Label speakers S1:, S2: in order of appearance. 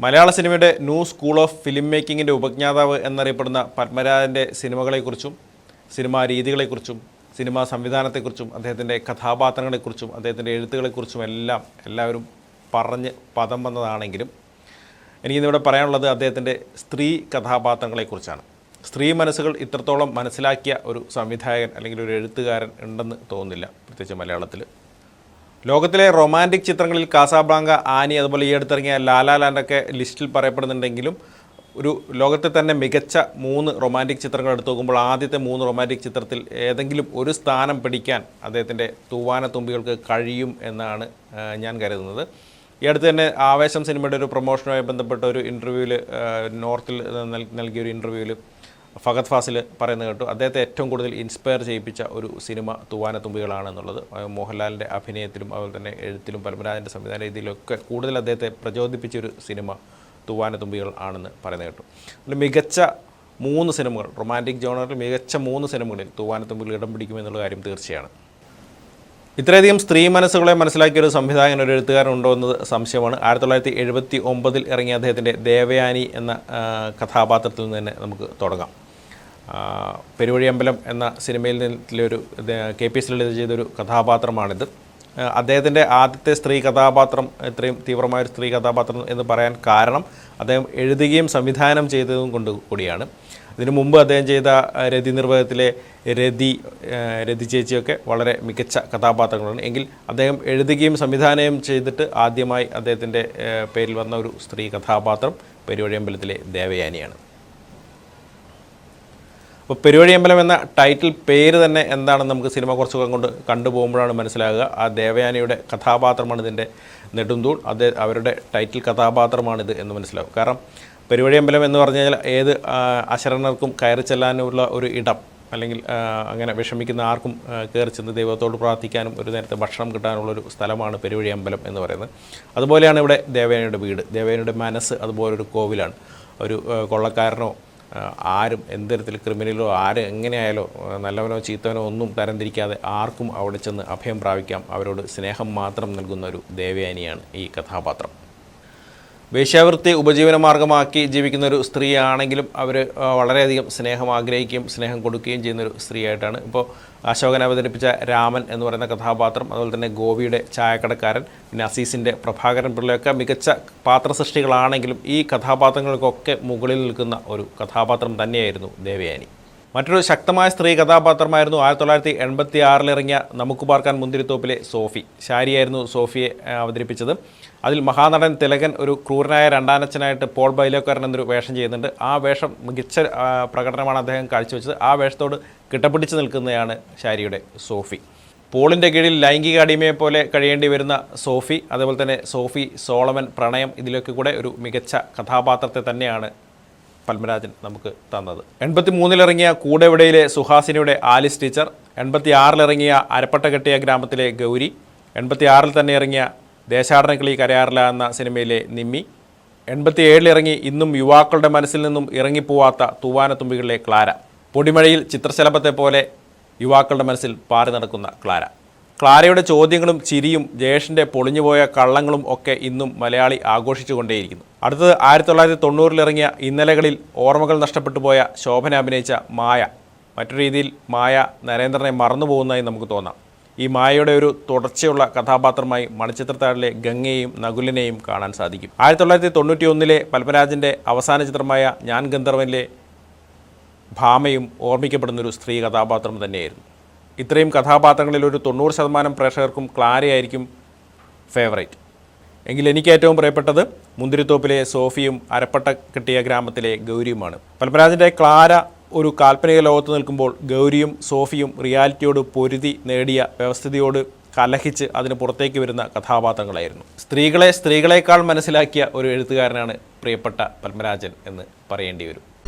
S1: മലയാള സിനിമയുടെ new school of film മേക്കിങ്ങിന്റെ ഉപജ്ഞാതാവ് എന്നറിയപ്പെടുന്ന പത്മരാജന്റെ സിനിമകളെക്കുറിച്ചും സിനിമാ രീതികളെക്കുറിച്ചും സിനിമാ സംവിധാനത്തെക്കുറിച്ചും അദ്ദേഹത്തിന്റെ കഥാപാത്രങ്ങളെക്കുറിച്ചും അദ്ദേഹത്തിന്റെ എഴുത്തുകളെക്കുറിച്ചും എല്ലാം എല്ലാവരും പറഞ്ഞ് പദം വന്നതാണെങ്കിലും എനിക്കിന്നിവിടെ പറയാനുള്ളത് അദ്ദേഹത്തിന്റെ സ്ത്രീ കഥാപാത്രങ്ങളെക്കുറിച്ചാണ്. സ്ത്രീ മനസ്സുകൾ ഇത്രത്തോളം മനസ്സിലാക്കിയ ഒരു സംവിധായകൻ അല്ലെങ്കിൽ ഒരു എഴുത്തുകാരൻ ഉണ്ടെന്ന് തോന്നുന്നില്ല പ്രത്യേകിച്ച് മലയാളത്തിൽ ലോകത്തിലെ റൊമാന്റിക് ചിത്രങ്ങളിൽ കാസാബ്ലാങ്ക ആനി അതുപോലെ ഈ അടുത്തിറങ്ങിയ ലാലാ ലാൻഡൊക്കെ ലിസ്റ്റിൽ പറയപ്പെടുന്നുണ്ടെങ്കിലും ഒരു ലോകത്തെ തന്നെ മികച്ച മൂന്ന് റൊമാന്റിക് ചിത്രങ്ങൾ എടുത്തു നോക്കുമ്പോൾ ആദ്യത്തെ മൂന്ന് റൊമാന്റിക് ചിത്രത്തിൽ ഏതെങ്കിലും ഒരു സ്ഥാനം പിടിക്കാൻ അദ്ദേഹത്തിന്റെ തൂവാന തുമ്പികൾക്ക് കഴിയും എന്നാണ് ഞാൻ കരുതുന്നത്. ഈ അടുത്ത് തന്നെ ആവേശം സിനിമയുടെ ഒരു പ്രൊമോഷനുമായി ബന്ധപ്പെട്ട ഒരു ഇന്റർവ്യൂവിൽ നോർത്തിൽ നൽ- നൽകിയ ഒരു ഇന്റർവ്യൂവിൽ ഫഗത് ഫാസിൽ പറയുന്നത് കേട്ടു. അദ്ദേഹത്തെ ഏറ്റവും കൂടുതൽ ഇൻസ്പയർ ചെയ്യിപ്പിച്ച ഒരു സിനിമ തൂവാനത്തുമ്പികളാണെന്നുള്ളത്. മോഹൻലാലിന്റെ അഭിനയത്തിലും അതുപോലെ തന്നെ എഴുത്തിലും പരമരാജന്റെ സംവിധാന രീതിയിലൊക്കെ കൂടുതൽ അദ്ദേഹത്തെ പ്രചോദിപ്പിച്ച ഒരു സിനിമ തൂവാനത്തുമ്പികൾ ആണെന്ന് പറയുന്നത് കേട്ടു. അതിൽ മികച്ച മൂന്ന് സിനിമകൾ റൊമാന്റിക് ജോണറിൽ മികച്ച മൂന്ന് സിനിമകളിൽ തൂവാനത്തുമ്പികൾ ഇടം പിടിക്കുമെന്നുള്ള കാര്യം തീർച്ചയാണ്. ഇത്രയധികം സ്ത്രീ മനസ്സുകളെ മനസ്സിലാക്കിയ ഒരു സംവിധായകൻ ഒരു എഴുത്തുകാരൻ ഉണ്ടോ എന്നത് സംശയമാണ്. ആയിരത്തി തൊള്ളായിരത്തി എഴുപത്തി ഒമ്പതിൽ ഇറങ്ങിയ അദ്ദേഹത്തിന്റെ ദേവയാനി എന്ന കഥാപാത്രത്തിൽ നിന്ന് തന്നെ നമുക്ക് തുടങ്ങാം. പെരുവഴി അമ്പലം എന്ന സിനിമയിൽ നിന്നൊരു കെ പി എസ് ചെയ്തൊരു കഥാപാത്രമാണിത്. അദ്ദേഹത്തിന്റെ ആദ്യത്തെ സ്ത്രീ കഥാപാത്രം ഇത്രയും തീവ്രമായൊരു സ്ത്രീ കഥാപാത്രം എന്ന് പറയാൻ കാരണം അദ്ദേഹം എഴുതുകയും സംവിധാനം ചെയ്തതും കൊണ്ട് കൂടിയാണ്. ഇതിനു മുമ്പ് അദ്ദേഹം ചെയ്ത രതി നിർവഹത്തിലെ രതി രതി ചേച്ചിയൊക്കെ വളരെ മികച്ച കഥാപാത്രങ്ങളാണ്. എങ്കിൽ അദ്ദേഹം എഴുതുകയും സംവിധാനം ചെയ്തിട്ട് ആദ്യമായി അദ്ദേഹത്തിന്റെ പേരിൽ വന്ന ഒരു സ്ത്രീ കഥാപാത്രം പെരുവഴിയമ്പലത്തിലെ ദേവയാനിയാണ്. അപ്പോൾ പെരുവഴിയമ്പലം എന്ന ടൈറ്റിൽ പേര് തന്നെ എന്താണെന്ന് നമുക്ക് സിനിമ കുറച്ചൊക്കെ കൊണ്ട് കണ്ടുപോകുമ്പോഴാണ് മനസ്സിലാകുക. ആ ദേവയാനിയുടെ കഥാപാത്രമാണ് ഇതിന്റെ നെടുന്തൂൾ അത് അവരുടെ ടൈറ്റിൽ കഥാപാത്രമാണിത് എന്ന് മനസ്സിലാവും കാരണം പെരുവഴിയമ്പലം എന്ന് പറഞ്ഞു കഴിഞ്ഞാൽ ഏത് അശരണർക്കും കയറി ചെല്ലാനുള്ള ഒരു ഇടം അല്ലെങ്കിൽ അങ്ങനെ വിഷമിക്കുന്ന ആർക്കും കയറി ചെന്ന് ദൈവത്തോട് പ്രാർത്ഥിക്കാനും ഒരു നേരത്തെ ഭക്ഷണം കിട്ടാനുള്ളൊരു സ്ഥലമാണ് പെരുവഴി അമ്പലം എന്ന് പറയുന്നത്. അതുപോലെയാണ് ഇവിടെ ദേവേനയുടെ വീട്. ദേവേനയുടെ മനസ്സ് അതുപോലൊരു കോവിലാണ്. ഒരു കൊള്ളക്കാരനോ ആരും എന്ത് തരത്തിൽ ക്രിമിനലോ ആര് എങ്ങനെയായാലോ നല്ലവനോ ചീത്തവനോ ഒന്നും തരംതിരിക്കാതെ ആർക്കും അവിടെ ചെന്ന് അഭയം പ്രാപിക്കാം. അവരോട് സ്നേഹം മാത്രം നൽകുന്ന ഒരു ദേവയാനിയാണ് ഈ കഥാപാത്രം. വേശ്യാവൃത്തി ഉപജീവനമാർഗമാക്കി ജീവിക്കുന്ന ഒരു സ്ത്രീയാണെങ്കിലും അവർ വളരെയധികം സ്നേഹം ആഗ്രഹിക്കുകയും സ്നേഹം കൊടുക്കുകയും ചെയ്യുന്ന ഒരു സ്ത്രീയായിട്ടാണ്. ഇപ്പോൾ അശോകൻ അവതരിപ്പിച്ച രാമൻ എന്ന് പറയുന്ന കഥാപാത്രം അതുപോലെ തന്നെ ഗോവിയുടെ ചായക്കടക്കാരൻ പിന്നെ അസീസിന്റെ പ്രഭാകരൻ പിള്ളയൊക്കെ മികച്ച പാത്ര സൃഷ്ടികളാണെങ്കിലും ഈ കഥാപാത്രങ്ങൾക്കൊക്കെ മുകളിൽ നിൽക്കുന്ന ഒരു കഥാപാത്രം തന്നെയായിരുന്നു ദേവയാനി. മറ്റൊരു ശക്തമായ സ്ത്രീ കഥാപാത്രമായിരുന്നു ആയിരത്തി തൊള്ളായിരത്തി എൺപത്തി ആറിലിറങ്ങിയ നമുക്ക് പാർക്കാൻ മുന്തിരിത്തോപ്പിലെ സോഫി. ശാരിയായിരുന്നു സോഫിയെ അവതരിപ്പിച്ചത്. അതിൽ മഹാനടൻ തിലകൻ ഒരു ക്രൂരനായ രണ്ടാനച്ഛനായിട്ട് പോൾ ബൈലോക്കാരൻ എന്നൊരു വേഷം ചെയ്യുന്നുണ്ട്. ആ വേഷം മികച്ച പ്രകടനമാണ് അദ്ദേഹം കാഴ്ചവെച്ചത്. ആ വേഷത്തോട് കിട്ടപ്പിടിച്ച് നിൽക്കുന്നതാണ് ശാരിയുടെ സോഫി. പോളിന്റെ കീഴിൽ ലൈംഗിക അടിമയെ പോലെ കഴിയേണ്ടി വരുന്ന സോഫി അതേപോലെ തന്നെ സോഫി സോളമൻ പ്രണയം ഇതിലൊക്കെ കൂടെ ഒരു മികച്ച കഥാപാത്രത്തെ തന്നെയാണ് പത്മരാജൻ നമുക്ക് തന്നത്. എൺപത്തി മൂന്നിലിറങ്ങിയ കൂടെവിടയിലെ സുഹാസിനിയുടെ ആലിസ് ടീച്ചർ എൺപത്തി ആറിലിറങ്ങിയ അരപ്പട്ട കെട്ടിയ ഗ്രാമത്തിലെ ഗൗരി എൺപത്തി ആറിൽ തന്നെ ഇറങ്ങിയ ദേശാടനക്കിളി കരയാറില്ല എന്ന സിനിമയിലെ നിമ്മി എൺപത്തി ഏഴിലിറങ്ങി ഇന്നും യുവാക്കളുടെ മനസ്സിൽ നിന്നും ഇറങ്ങിപ്പോവാത്ത തൂവാനത്തുമ്പികളിലെ ക്ലാര. പൊടിമഴയിൽ ചിത്രശലഭത്തെ പോലെ യുവാക്കളുടെ മനസ്സിൽ പാറി നടക്കുന്ന ക്ലാര. ക്ലാരയുടെ ചോദ്യങ്ങളും ചിരിയും ജയേഷിന്റെ പൊളിഞ്ഞുപോയ കള്ളങ്ങളും ഒക്കെ ഇന്നും മലയാളി ആഘോഷിച്ചുകൊണ്ടേയിരിക്കുന്നു. അടുത്തത് ആയിരത്തി തൊള്ളായിരത്തി തൊണ്ണൂറിലിറങ്ങിയ ഇന്നലകളിൽ ഓർമ്മകൾ നഷ്ടപ്പെട്ടു പോയ ശോഭന അഭിനയിച്ച മായ. മറ്റൊരു രീതിയിൽ മായ നരേന്ദ്രനെ മറന്നുപോകുന്നതായി നമുക്ക് തോന്നാം. ഈ മായയുടെ ഒരു തുടർച്ചയുള്ള കഥാപാത്രമായി മണിച്ചിത്രത്താഴിലെ ഗംഗയെയും നകുലിനെയും കാണാൻ സാധിക്കും. ആയിരത്തി തൊള്ളായിരത്തി തൊണ്ണൂറ്റി ഒന്നിലെ പത്മരാജന്റെ അവസാന ചിത്രമായ ഞാൻ ഗന്ധർവനിലെ ഭാമയും ഓർമ്മിക്കപ്പെടുന്നൊരു സ്ത്രീ കഥാപാത്രം തന്നെയായിരുന്നു. ഇത്രയും കഥാപാത്രങ്ങളിൽ ഒരു തൊണ്ണൂറ് ശതമാനം പ്രേക്ഷകർക്കും ക്ലാരയായിരിക്കും ഫേവറേറ്റ്. എങ്കിൽ എനിക്ക് ഏറ്റവും പ്രിയപ്പെട്ടത് മുന്തിരിത്തോപ്പിലെ സോഫിയും അരപ്പട്ട കിട്ടിയ ഗ്രാമത്തിലെ ഗൗരിയുമാണ്. പത്മരാജന്റെ ക്ലാര ഒരു കാൽപ്പനിക ലോകത്ത് നിൽക്കുമ്പോൾ ഗൗരിയും സോഫിയും റിയാലിറ്റിയോട് പൊരുതി നേടിയ വ്യവസ്ഥിതിയോട് കലഹിച്ച് അതിന് പുറത്തേക്ക് വരുന്ന കഥാപാത്രങ്ങളായിരുന്നു. സ്ത്രീകളെ സ്ത്രീകളെക്കാൾ മനസ്സിലാക്കിയ ഒരു എഴുത്തുകാരനാണ് പ്രിയപ്പെട്ട പത്മരാജൻ എന്ന് പറയേണ്ടി വരും.